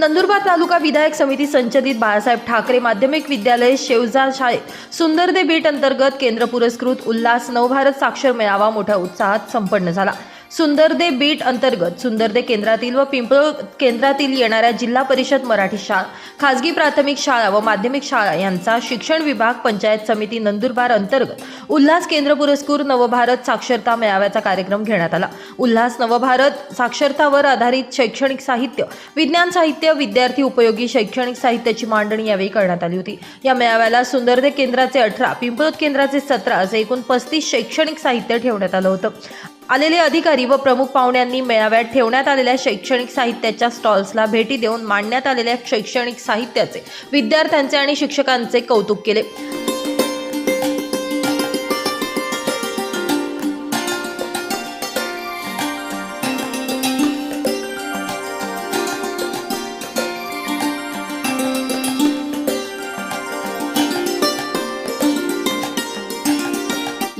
नंदुरबार तालुका विधायक समिती संचलित बाळासाहेब ठाकरे माध्यमिक विद्यालय शेवजा शाळेत सुंदरदे बेट अंतर्गत केंद्र पुरस्कृत उल्हास नवभारत साक्षर मेळावा मोठ्या उत्साहात संपन्न झाला. सुंदरदे बीट अंतर्गत सुंदरदे केंद्रातील व पिंपळ केंद्रातील येणाऱ्या जिल्हा परिषद मराठी शाळा खाजगी प्राथमिक शाळा व माध्यमिक शाळा यांचा शिक्षण विभाग पंचायत समिती नंदुरबार अंतर्गत उल्हास केंद्र पुरस्कृत नवभारत साक्षरता मेळाव्याचा कार्यक्रम घेण्यात आला. उल्हास नवभारत साक्षरतावर आधारित शैक्षणिक साहित्य विज्ञान साहित्य विद्यार्थी उपयोगी शैक्षणिक साहित्याची मांडणी यावेळी करण्यात आली होती. या मेळाव्याला सुंदरदे केंद्राचे अठरा पिंपळोद केंद्राचे सतरा असे एकूण पस्तीस शैक्षणिक साहित्य ठेवण्यात आलं होतं. आलेले अधिकारी व प्रमुख पाहुण्यांनी मेळाव्यात ठेवण्यात आलेल्या शैक्षणिक साहित्याच्या स्टॉल्सला भेटी देऊन मांडण्यात आलेल्या शैक्षणिक साहित्याचे विद्यार्थ्यांचे आणि शिक्षकांचे कौतुक केले.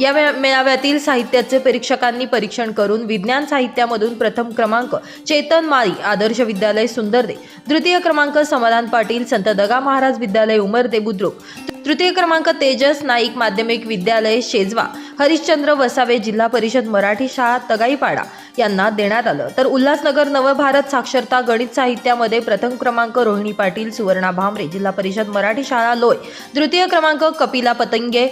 या मेळाव्यातील साहित्याचे परीक्षकांनी परीक्षण करून विज्ञान साहित्यामधून प्रथम क्रमांक चेतन माळी आदर्श विद्यालय सुंदरदे तृतीय क्रमांक समाधान पाटील संत दगा महाराज विद्यालय उमरदे बुद्रुक. तृतीय क्रमांक तेजस नाईक माध्यमिक विद्यालय शेजवा. हरिश्चंद्र वसावे जिल्हा परिषद मराठी शाळा तगाईपाडा यांना देण्यात आलं. तर उल्हासनगर नवभारत साक्षरता गणित साहित्यामध्ये प्रथम क्रमांक रोहिणी पाटील सुवर्णा भामरे जिल्हा परिषद मराठी शाळा लोय. तृतीय क्रमांक कपिला पतंगे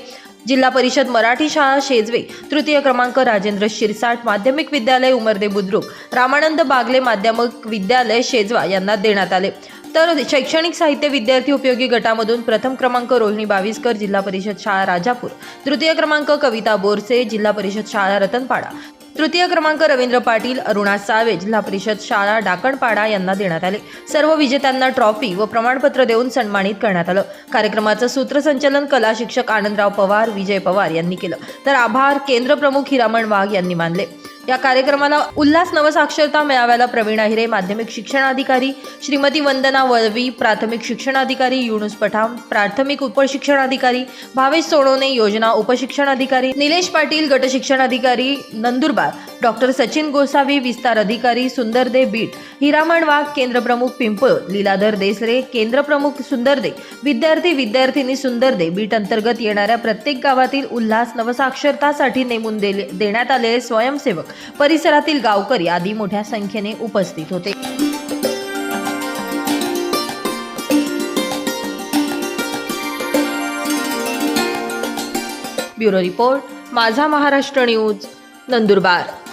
जिल्हा परिषद मराठी शाळा शेजवे तृतीय क्रमांक राजेंद्र शिरसाट माध्यमिक विद्यालय उमरदे बुद्रुक रामानंद बागले माध्यमिक विद्यालय शेजवा यांना देण्यात आले. तर शैक्षणिक साहित्य विद्यार्थी उपयोगी गटामधून प्रथम क्रमांक रोहिणी बाविस्कर जिल्हा परिषद शाळा राजापूर तृतीय क्रमांक कविता बोरसे जिल्हा परिषद शाळा रतनपाडा तृतीय क्रमांक रवींद्र पाटील अरुणा सावे जिल्हा परिषद शाळा डाकणपाडा यांना देण्यात आले. सर्व विजेत्यांना ट्रॉफी व प्रमाणपत्र देऊन सन्मानित करण्यात आलं. कार्यक्रमाचं सूत्रसंचालन कला शिक्षक आनंदराव पवार विजय पवार यांनी केलं. तर आभार केंद्र प्रमुख हिरामण वाघ यांनी मानले. या कार्यक्रमाला उल्हास नवसाक्षरता मेळाव्याला प्रवीण अहिरे माध्यमिक शिक्षणाधिकारी श्रीमती वंदना वळवी प्राथमिक शिक्षणाधिकारी युनुस पठाम प्राथमिक उपशिक्षणाधिकारी भावेश सोनवणे योजना उपशिक्षणाधिकारी निलेश पाटील गटशिक्षणाधिकारी नंदुरबार डॉक्टर सचिन गोसावी विस्तार अधिकारी सुंदरदे बीट हिरामण वाघ केंद्रप्रमुख पिंपळ लीलाधर देसरे केंद्र प्रमुख सुंदरदे विद्यार्थी विद्यार्थिनी सुंदरदे बीट अंतर्गत येणाऱ्या प्रत्येक गावातील उल्हास नवसाक्षरतासाठी नेमून देण्यात आलेले स्वयंसेवक परिसरातील गावकरी आदी मोठ्या संख्येने उपस्थित होते. ब्युरो रिपोर्ट माझा महाराष्ट्र न्यूज नंदुरबार.